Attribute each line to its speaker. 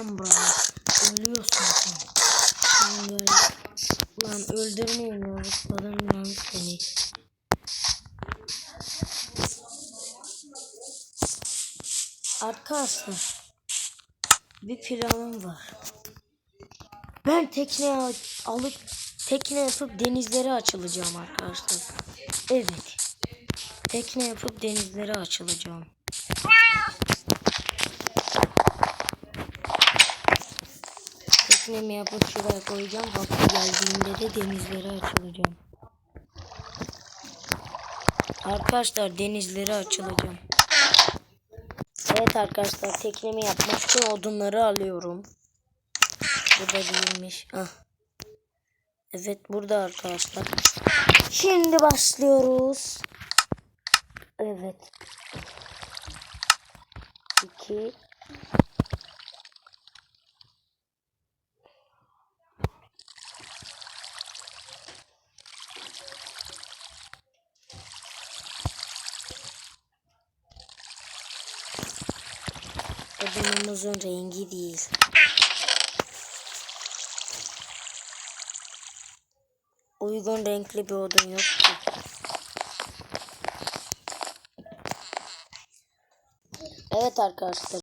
Speaker 1: Lan Brian. Ölüyorsun sen. Sen böyle. Lan öldürmeyin yavrularım yalnız seni. Arkadaşlar. Bir planım var. Ben tekne al- alıp tekne yapıp denizlere açılacağım arkadaşlar. Evet. Tekne yapıp denizlere açılacağım. Şuraya koyacağım. Vakti geldiğinde de denizlere açılacağım. Arkadaşlar denizlere açılacağım. Evet arkadaşlar teknemi yapmak için odunları alıyorum. Burada değilmiş. Ah. Evet burada arkadaşlar. Şimdi başlıyoruz. Evet. 2 Odunumuzun rengi değil. Uygun renkli bir odun yok ki. Evet arkadaşlar.